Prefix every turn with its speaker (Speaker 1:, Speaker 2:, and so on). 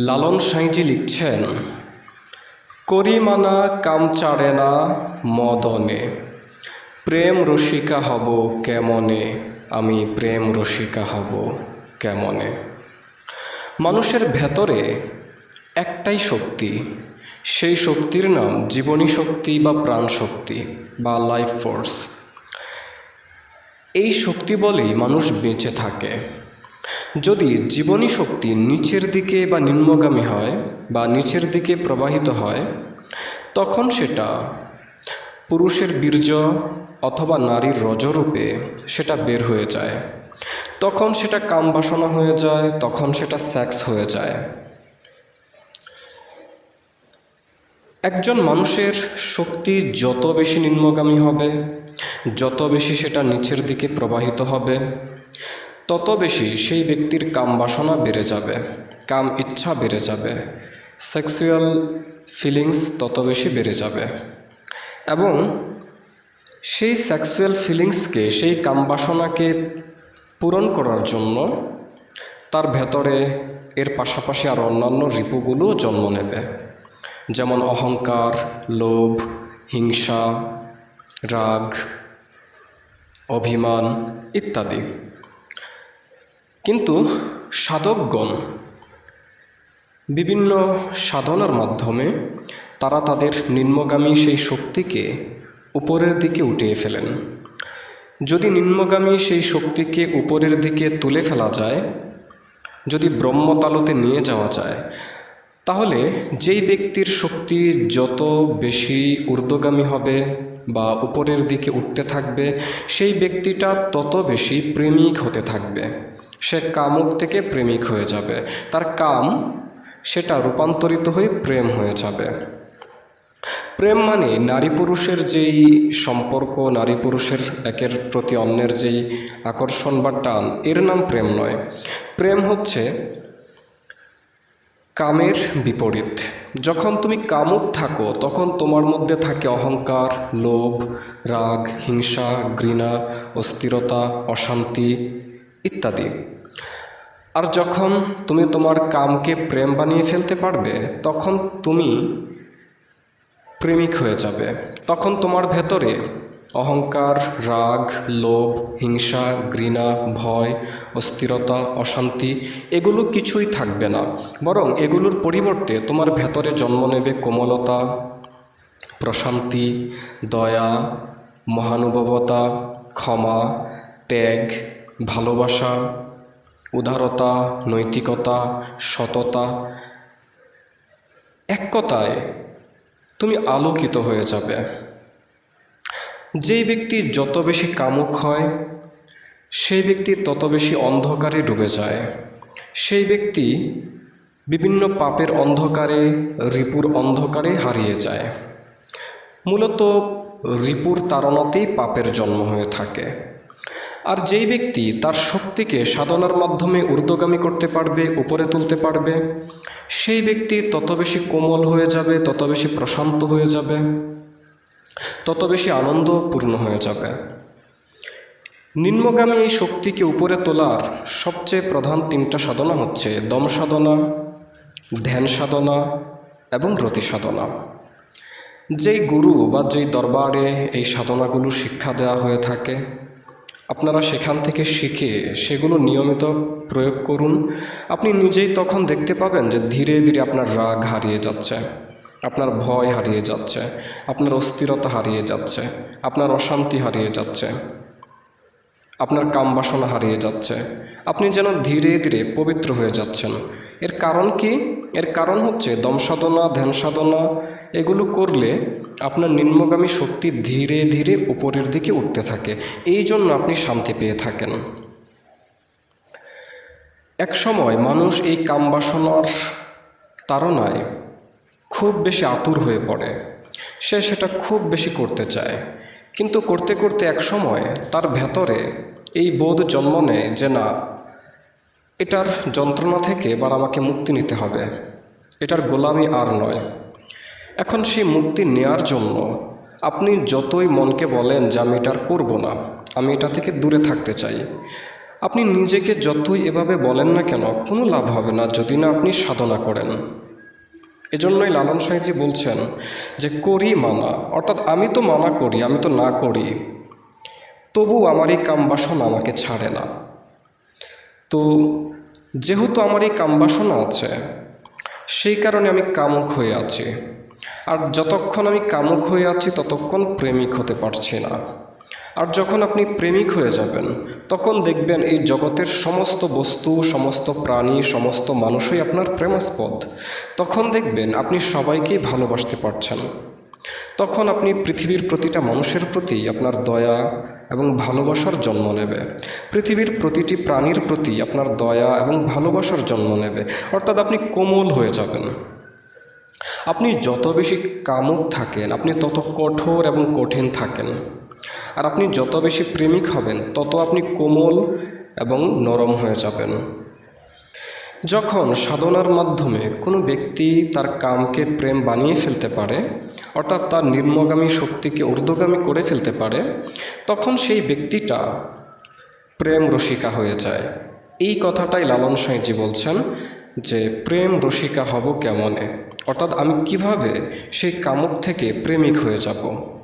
Speaker 1: লালন সাঁইজি লিখছেন, করিমানা কাম চাড়ে না মদনে, প্রেম রসিকা হব কেমনে, আমি প্রেম রসিকা হব কেমনে? মানুষের ভেতরে একটাই শক্তি, সেই শক্তির নাম জীবনী শক্তি বা প্রাণ শক্তি বা লাইফ ফোর্স। এই শক্তি বলেই মানুষ বেঁচে থাকে। যদি জীবনী শক্তি নিচের দিকে বা নিম্নগামী হয় বা নিচের দিকে প্রবাহিত হয়, তখন সেটা পুরুষের বীর্য অথবা নারীর রজরূপে সেটা বের হয়ে যায়। তখন সেটা কাম বাসনা হয়ে যায়, তখন সেটা সেক্স হয়ে যায়। একজন মানুষের শক্তি যত বেশি নিম্নগামী হবে, যত বেশি সেটা নিচের দিকে প্রবাহিত হবে তত বেশি সেই ব্যক্তির কাম বাসনা বেড়ে যাবে, কাম ইচ্ছা বেড়ে যাবে সেক্সুয়াল ফিলিংস তত বেশি বেড়ে যাবে। এবং সেই সেক্সুয়াল ফিলিংসকে সেই কাম বাসনাকে পূরণ করার জন্য তার ভেতরে এর পাশাপাশি আর অন্যান্য রিপুগুলোও জন্ম নেবে। যেমন অহংকার, লোভ, হিংসা, রাগ, অভিমান ইত্যাদি। কিন্তু সাধকগণ বিভিন্ন সাধনার মাধ্যমে তারা তাদের নিম্নগামী সেই শক্তিকে উপরের দিকে উঠিয়ে ফেলেন। যদি নিম্নগামী সেই শক্তিকে উপরের দিকে তুলে ফেলা যায়, যদি ব্রহ্মতালতে নিয়ে যাওয়া যায়, তাহলে যেই ব্যক্তির শক্তি যত বেশি ঊর্ধ্বগামী হবে বা উপরের দিকে উঠতে থাকবে, সেই ব্যক্তিটা তত বেশি প্রেমিক হতে থাকবে। সে কামক থেকে প্রেমিক হয়ে যাবে। তার কাম সেটা রূপান্তরিত হয়ে প্রেম হয়ে যাবে। প্রেম মানে নারী পুরুষের যেই সম্পর্ক, নারী পুরুষের একের প্রতি অন্যের যেই আকর্ষণ বা টান, এর নাম প্রেম নয়। প্রেম হচ্ছে কামের বিপরীত। যখন তুমি কামুক থাকো, তখন তোমার মধ্যে থাকে অহংকার, লোভ, রাগ, হিংসা, ঘৃণা, অস্থিরতা, অশান্তি ইত্যাদি। আর যখন তুমি তোমার কামকে প্রেম বানিয়ে ফেলতে পারবে, তখন তুমি প্রেমিক হয়ে যাবে। তখন তোমার ভেতরে অহংকার, রাগ, লোভ, হিংসা, ঘৃণা, ভয়, অস্থিরতা, অশান্তি, এগুলো কিছুই থাকবে না। বরং এগুলোর পরিবর্তে তোমার ভেতরে জন্ম নেবে কোমলতা, প্রশান্তি, দয়া, মহানুভবতা, ক্ষমা, ত্যাগ ভালোবাসা, উদারতা, নৈতিকতা, সততা। এক কথায়, তুমি আলোকিত হয়ে যাবে। যেই ব্যক্তি যত বেশি কামুক হয়, সেই ব্যক্তি তত বেশি অন্ধকারে ডুবে যায়। সেই ব্যক্তি বিভিন্ন পাপের অন্ধকারে, রিপুর অন্ধকারে হারিয়ে যায়। মূলত রিপুর তাড়নাতেই পাপের জন্ম হয়ে থাকে। আর যেই ব্যক্তি তার শক্তিকে সাধনার মাধ্যমে ঊর্ধ্বগামী করতে পারবে, উপরে তুলতে পারবে, সেই ব্যক্তি তত বেশি কোমল হয়ে যাবে, তত বেশি প্রশান্ত হয়ে যাবে, তত বেশি আনন্দপূর্ণ হয়ে যাবে। নিম্নগামী এই শক্তিকে উপরে তোলার সবচেয়ে প্রধান তিনটা সাধনা হচ্ছে দম সাধনা, ধ্যান সাধনা এবং রতি সাধনা। যেই গুরু বা যেই দরবারে এই সাধনাগুলো শিক্ষা দেওয়া হয়ে থাকে আপনারা সেখান থেকে শিখে সেগুলো নিয়মিত প্রয়োগ করুন। আপনি নিজেই তখন দেখতে পাবেন যে ধীরে ধীরে আপনার রাগ হারিয়ে যাচ্ছে, আপনার ভয় হারিয়ে যাচ্ছে, আপনার অস্থিরতা হারিয়ে যাচ্ছে, আপনার অশান্তি হারিয়ে যাচ্ছে, আপনার কাম বাসনা হারিয়ে যাচ্ছে। আপনি যেন ধীরে ধীরে পবিত্র হয়ে যাচ্ছেন। এর কারণ কি? এর কারণ হচ্ছে দম সাধনা, ধ্যান সাধনা, এগুলো করলে আপনার নিম্নগামী শক্তি ধীরে ধীরে উপরের দিকে উঠতে থাকে। এই জন্য আপনি শান্তি পেয়ে থাকেন। এক সময় মানুষ এই কাম বাসনার তাড়নায় খুব বেশি আতুর হয়ে পড়ে। সে সেটা খুব বেশি করতে চায়। কিন্তু করতে করতে এক সময় তার ভেতরে এই বোধ জন্ম নেয় যে না এটার যন্ত্রণা থেকে এবার আমাকে মুক্তি নিতে হবে। এটার গোলামি আর নয়। এখন সেই মুক্তি নেয়ার জন্য আপনি যতই মনকে বলেন যে আমি এটা আর করব না, আমি এটা থেকে দূরে থাকতে চাই। আপনি নিজেকে যতই এভাবে বলেন না কেন, কোনো লাভ হবে না যদি না আপনি সাধনা করেন। এজন্যই লালন সাহেজি বলছেন যে, করি মানা। অর্থাৎ, আমি তো মানা করি, আমি তো না করি। তবু আমার এই কামবাসনা আমাকে ছাড়ে না। তো যেহেতু আমার এই কামবাসনা আছে, সেই কারণে আমি কামুক হয়ে আছি। আর যতক্ষণ আমি কামুক হয়ে আছি, ততক্ষণ প্রেমিক হতে পারছি না। আর যখন আপনি প্রেমিক হয়ে যাবেন, তখন দেখবেন এই জগতের সমস্ত বস্তু, সমস্ত প্রাণী, সমস্ত মানুষই আপনার প্রেমাস্পদ। তখন দেখবেন আপনি সবাইকেই ভালোবাসতে পারছেন। তখন আপনি পৃথিবীর প্রতিটা মানুষের প্রতি আপনার দয়া এবং ভালোবাসার জন্ম নেবে। পৃথিবীর প্রতিটি প্রাণীর প্রতি আপনার দয়া এবং ভালোবাসার জন্ম নেবে। অর্থাৎ আপনি কোমল হয়ে যাবেন। আপনি যত বেশি কামুক থাকেন, আপনি তত কঠোর এবং কঠিন থাকেন। আর আপনি যত বেশি প্রেমিক হবেন, তত আপনি কোমল এবং নরম হয়ে যাবেন। যখন সাধনার মাধ্যমে কোনো ব্যক্তি তার কামকে প্রেম বানিয়ে ফেলতে পারে অর্থাৎ তার নিম্নগামী শক্তিকে ঊর্ধ্বগামী করে ফেলতে পারে, তখন সেই ব্যক্তিটা প্রেম রসিকা হয়ে যায়। এই কথাটাই লালন সাঁইজি বলছেন যে, প্রেম রসিকা হব কেমনে? অর্থাৎ আমি কীভাবে সেই কামক থেকে প্রেমিক হয়ে যাব?